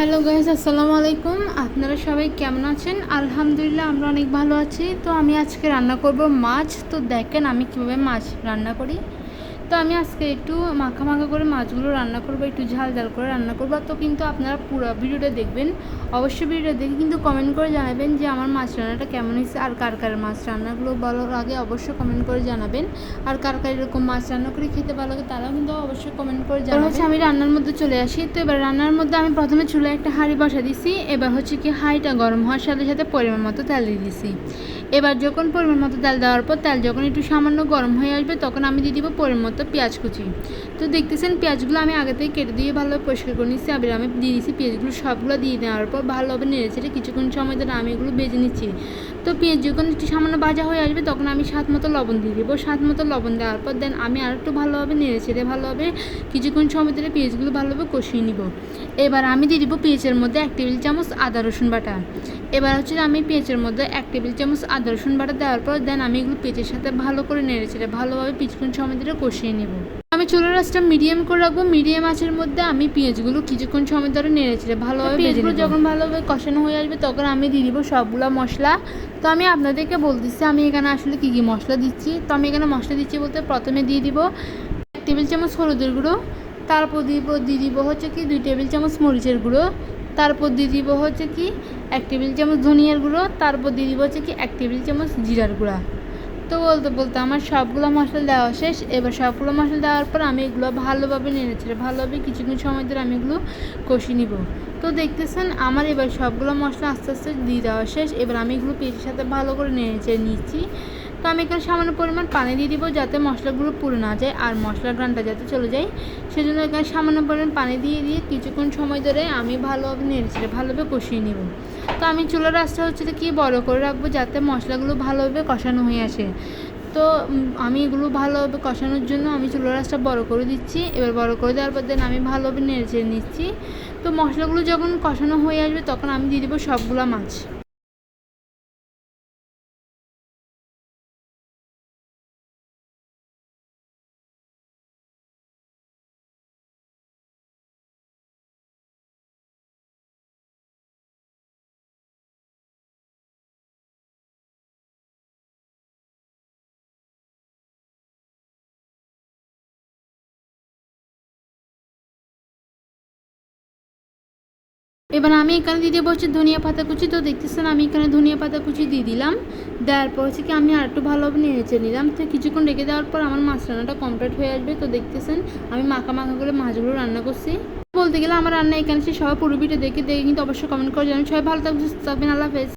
Hello guys আসসালামু আলাইকুম। আপনারা সবাই কেমন আছেন? আলহামদুলিল্লাহ, আমরা অনেক ভালো আছি। তো আমি আজকে রান্না করব মাছ। তো দেখেন আমি কীভাবে মাছ রান্না করি। তো আমি আজকে একটু মাখা মাখা করে মাছগুলো রান্না করব একটু ঝাল ঝাল করে রান্না করব। তো কিন্তু আপনারা পুরো ভিডিওটা দেখবেন অবশ্যই ভিডিওটা দেখে কিন্তু কমেন্ট করে জানাবেন যে আমার মাছ রান্নাটা কেমন হয়েছে আর কার কার মাছ রান্নাগুলো ভালো লাগে অবশ্যই কমেন্ট করে জানাবেন। আর কার কার এরকম মাছ রান্না করে খেতে ভালো লাগে তারাও কিন্তু অবশ্যই কমেন্ট করে জানাবেন। হচ্ছে আমি রান্নার মধ্যে চলে আসি। তো এবার রান্নার মধ্যে আমি প্রথমে চুলায় একটা হাঁড়ি বসা দিছি। এবার হচ্ছে কি হাঁড়িটা গরম হওয়ার সাথে সাথে পরিমাণ মতো তেল দিয়ে দিছি। এবার যখন পরিমাণ মতো তেল দেওয়ার পর তেল যখন একটু সামান্য গরম হয়ে আসবে তখন আমি দিয়ে দিব পরিমাণ মতো পেঁয়াজ কুচি। তো দেখতেছেন পেঁয়াজগুলো আমি আগে থেকে কেটে দিয়ে ভালোভাবে পরিষ্কার করে নিচ্ছি আবার আমি দিয়ে দিচ্ছি পেঁয়াজগুলো, সবগুলো দিয়ে দেওয়ার পর ভালোভাবে নেড়ে চেড়ে কিছুক্ষণ সময় ধরে আমি এগুলো বেজে নিচ্ছি। তো পেঁয়াজ যখন একটু সামান্য ভাজা হয়ে আসবে তখন আমি স্বাদ মতো লবণ দিয়ে দেবো। স্বাদ মতো লবণ দেওয়ার পর দেন আমি আর একটু ভালোভাবে নেড়ে চেড়ে ভালোভাবে কিছুক্ষণ সময় ধরে পেঁয়াজগুলো ভালোভাবে কষিয়ে নিব। এবার আমি দিয়ে দিব পেঁয়াজের মধ্যে এক টেবিল চামচ আদা রসুন বাটা। এবার হচ্ছে আমি পেঁয়াজের মধ্যে এক টেবিল চামচ আদা রসুন বাটা দেওয়ার পর দেন আমি এগুলো পেঁয়াজের সাথে ভালো করে নেড়ে চেড়ে ভালোভাবে কিছুক্ষণ সময় ধরে কষিয়ে নেব। আমি চুলার রাসটা মিডিয়াম করে রাখব মিডিয়াম আঁচের মধ্যে আমি পেঁয়াজগুলো কিছুক্ষণ সময় ধরে নেড়ে চেড়ে ভালোভাবে পেঁয়াজগুলো যখন ভালোভাবে কষানো হয়ে আসবে তখন আমি দিয়ে দিব সবগুলো মশলা। তো আমি আপনাদেরকে বলতেছি আমি এখানে আসলে কী কী মশলা দিচ্ছি? তো আমি এখানে মশলা দিচ্ছি বলতে প্রথমে দিয়ে দিব এক টেবিল চামচ হলুদের গুঁড়ো তারপর দিব দিয়ে দিব হচ্ছে কি দুই টেবিল চামচ মরিচের গুঁড়ো তারপর দিয়ে দিব হচ্ছে কি এক টেবিল চামচ ধনিয়ার গুঁড়ো তারপর দিয়ে দিব হচ্ছে কি এক টেবিল চামচ জিরার গুঁড়া। তো বলতে বলতে আমার সবগুলো মশলা দেওয়া শেষ। এবার সবগুলো মশলা দেওয়ার পর আমি এগুলো ভালোভাবে নেড়েছি ভালোভাবে কিছুক্ষণ সময় ধরে আমি এগুলো কষিয়ে নিব। তো দেখতেছেন আমার এবার সবগুলো মশলা আস্তে আস্তে দিয়ে দেওয়া শেষ। এবার আমি এগুলো পেঁয়াজের সাথে ভালো করে নেড়ে নিচ্ছি। তো আমি এখানে সামান্য পরিমাণ পানি দিয়ে দিব যাতে মশলাগুলো পুড়ে না যায় আর মশলার গ্রানটা যাতে চলে যায়। সেজন্য এখানে সামান্য পরিমাণ পানি দিয়ে দিয়ে কিছুক্ষণ সময় ধরে আমি ভালোভাবে নেড়েছি ভালোভাবে কষিয়ে নিব। তো আমি চুলার রাস্তা হচ্ছে কি বড় করে রাখব যাতে মশলাগুলো ভালোভাবে কষানো হয়ে আসে। তো আমি এগুলো ভালোভাবে কষানোর জন্য আমি চুলার রাসটা বড় করে দিচ্ছি। এবার বড় করে দেওয়ার পর দেন আমি ভালোভাবে নেড়ে চেড়ে নিচ্ছি। তো মশলাগুলো যখন কষানো হয়ে আসবে তখন আমি দিয়ে দেবো সবগুলো মাছ। এবার আমি এখানে দিয়ে দেবো হচ্ছে ধনিয়া পাতা কুচি, তো দেখতেছেন আমি এখানে ধনিয়া পাতা কুচি দিয়ে দিলাম। দেওয়ার পর হচ্ছে কি আমি আর একটু ভালোভাবে নেড়েচে নিলাম। তো কিছুক্ষণ রেখে দেওয়ার পর আমার মাছ রান্নাটা কমপ্লিট হয়ে আসবে, তো দেখতেছেন আমি মাখা মাখা করে মাছগুলো রান্না করছি। বলতে গেলে আমার রান্না এখানে সে সবাই পুরো ভিডিও দেখে দেখে কিন্তু অবশ্যই কমেন্ট করে জানেন সবাই ভালো থাকবে সুস্থ থাকবেন, আল্লাহ হাফেজ।